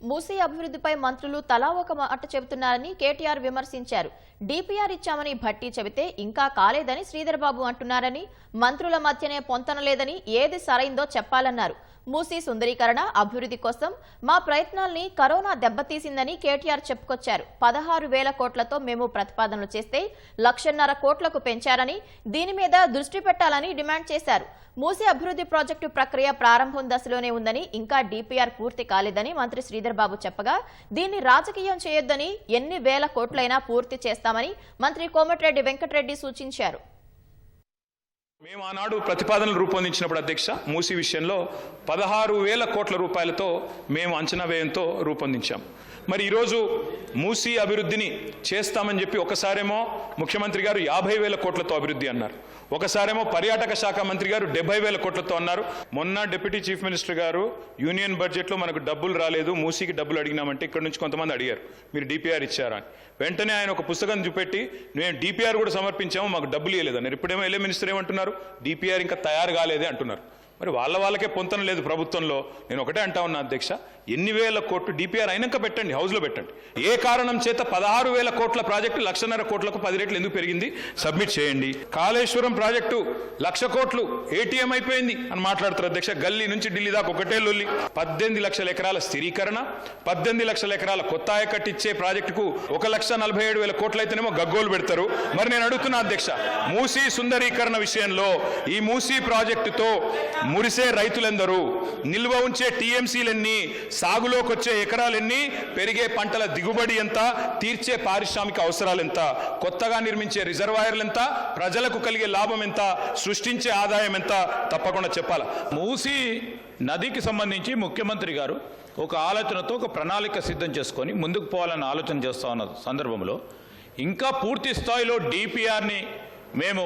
మూసీ అభివృద్ధిపై మంత్రులు తలా ఒక మాట చెబుతున్నారని కేటీఆర్ విమర్శించారు. డీపీఆర్ ఇచ్చామని భట్టి చెబితే ఇంకా కాలేదని శ్రీధర్బాబు అంటున్నారని మంత్రుల మధ్యనే పొంతనలేదని ఏది సరైందో చెప్పాలన్నారు. మూసీ సుందరీకరణ అభివృద్ధి కోసం మా ప్రయత్నాల్ని కరోనా దెబ్బతీసిందని కేటీఆర్ చెప్పుకొచ్చారు. పదహారు వేల కోట్లతో మేము ప్రతిపాదనలు చేస్తే లక్షన్నర కోట్లకు పెంచారని దీని మీద దృష్టి పెట్టాలని డిమాండ్ చేశారు. మూసీ అభివృద్ధి ప్రాజెక్టు ప్రక్రియ ప్రారంభం దశలోనే ఉందని ఇంకా డీపీఆర్ పూర్తి కాలేదని మంత్రి శ్రీధర్ బాబు చెప్పగా దీన్ని రాజకీయం చేయొద్దని ఎన్ని వేల కోట్లైనా పూర్తి చేస్తామని మంత్రి కోమటిరెడ్డి వెంకటరెడ్డి సూచించారు. మేము ఆనాడు ప్రతిపాదనలు రూపొందించినప్పుడు అధ్యక్ష మూసి విషయంలో పదహారు వేల కోట్ల రూపాయలతో మేము అంచనా వ్యయంతో రూపొందించాం. మరి ఈరోజు మూసి అభివృద్ధిని చేస్తామని చెప్పి ఒకసారేమో ముఖ్యమంత్రి గారు యాభై వేల కోట్లతో అభివృద్ధి అన్నారు. ఒకసారేమో పర్యాటక శాఖ మంత్రి గారు డెబ్బై వేల కోట్లతో అన్నారు. మొన్న డిప్యూటీ చీఫ్ మినిస్టర్ గారు యూనియన్ బడ్జెట్లో మనకు డబ్బులు రాలేదు మూసీకి డబ్బులు అడిగినామంటే ఇక్కడ నుంచి కొంతమంది అడిగారు. మీరు డిపిఆర్ ఇచ్చారా అని. వెంటనే ఆయన ఒక పుస్తకం చూపెట్టి మేము డిపిఆర్ కూడా సమర్పించాము మాకు డబ్బులు ఇవ్వలేదన్నారు ఇప్పుడేమో ఎల్ఏ మినిస్టర్ ఏమంటున్నారు? డిపిఆర్ ఇంకా తయారు కాలేదే అంటున్నారు. మరి వాళ్ళ వాళ్ళకే పొంతన లేదు ప్రభుత్వంలో. నేను ఒకటే అంటా ఉన్నా అధ్యక్ష ఎన్ని వేల కోట్లు డిపిఆర్ అయినాక పెట్టండి హౌస్లో పెట్టండి. ఏ కారణం చేత పదహారు వేల కోట్ల ప్రాజెక్టు లక్షన్నర కోట్లకు పది రెట్లు ఎందుకు పెరిగింది? సబ్మిట్ చేయండి. కాళేశ్వరం ప్రాజెక్టు లక్ష కోట్లు ఏటీఎం అయిపోయింది అని మాట్లాడుతారు అధ్యక్ష. గల్లీ నుంచి ఢిల్లీ దాకా ఒకటే లొల్లి. పద్దెనిమిది లక్షల ఎకరాల స్థిరీకరణ పద్దెనిమిది లక్షల ఎకరాల కొత్త ఆయకట్టు ఇచ్చే ప్రాజెక్టుకు ఒక లక్ష నలభై ఏడు వేల కోట్లు అయితేనేమో గగ్గోలు పెడతారు. మరి నేను అడుగుతున్నా అధ్యక్ష మూసీ సుందరీకరణ విషయంలో ఈ మూసీ ప్రాజెక్టుతో మురిసే రైతులందరూ? నిల్వ ఉంచే టీఎంసీలన్నీ? సాగులోకి వచ్చే ఎకరాలన్నీ? పెరిగే పంటల దిగుబడి ఎంత? తీర్చే పారిశ్రామిక అవసరాలు ఎంత కొత్తగా నిర్మించే రిజర్వాయర్లు ఎంత ప్రజలకు కలిగే లాభం ఎంత సృష్టించే ఆదాయం ఎంత తప్పకుండా చెప్పాలి. మూసి నదికి సంబంధించి ముఖ్యమంత్రి గారు ఒక ఆలోచనతో ఒక ప్రణాళిక సిద్ధం చేసుకొని ముందుకు పోవాలని ఆలోచన చేస్తా ఉన్న సందర్భంలో ఇంకా పూర్తి స్థాయిలో డిపిఆర్ని మేము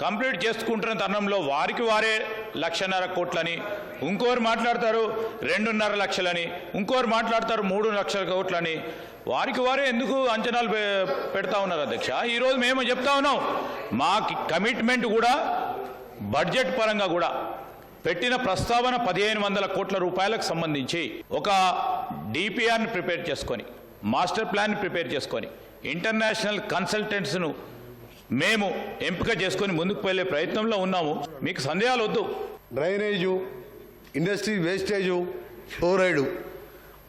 కంప్లీట్ చేసుకుంటున్న తరుణంలో వారికి వారే లక్షన్నర కోట్లని ఇంకోరు మాట్లాడతారు రెండున్నర లక్షలని ఇంకోరు మాట్లాడతారు మూడు లక్షల కోట్లని. వారికి వారే ఎందుకు అంచనాలు పె- పెడతా ఉన్నారు అధ్యక్ష? ఈరోజు మేము చెప్తా ఉన్నాం మా కమిట్మెంట్ కూడా బడ్జెట్ పరంగా కూడా పెట్టిన ప్రస్తావన పదిహేను వందల కోట్ల రూపాయలకు సంబంధించి ఒక డిపిఆర్ని ప్రిపేర్ చేసుకొని మాస్టర్ ప్లాన్ ప్రిపేర్ చేసుకొని ఇంటర్నేషనల్ కన్సల్టెంట్స్ను మేము ఎంపిక చేసుకొని ముందుకు వెళ్ళే ప్రయత్నంలో ఉన్నాము. మీకు సందేహాలు వద్దు డ్రైనేజు ఇండస్ట్రీ వేస్టేజు ఫ్లోరైడు.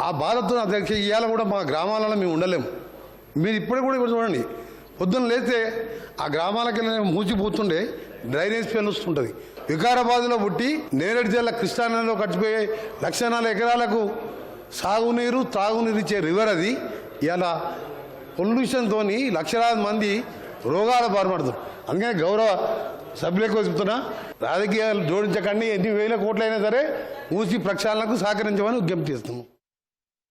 ఆ బాధతో అధ్యక్ష ఇవాళ కూడా మా గ్రామాలలో మేము ఉండలేము. మీరు ఇప్పుడే కూడా ఇప్పుడు చూడండి. పొద్దున్న లేతే ఆ గ్రామాలకి మూచిపోతుండే డ్రైనేజ్ స్మెల్ వస్తుంటుంది. వికారాబాద్లో పుట్టి నేరేడు జిల్లా కృష్ణానదిలో కట్టిపోయే లక్ష నాలుగు ఎకరాలకు సాగునీరు తాగునీరు ఇచ్చే రివర్ అది. ఇలా పొల్యూషన్తో లక్షలాది మంది రోగాల బారిపడుతున్నారు అందుకని గౌరవ సభ్యులకు చెప్తున్నా రాజకీయాలు జోడించకండి ఎన్ని వేల కోట్లైనా సరే మూసి ప్రక్షాళనకు సహకరించమని విజ్ఞప్తి చేస్తున్నాం.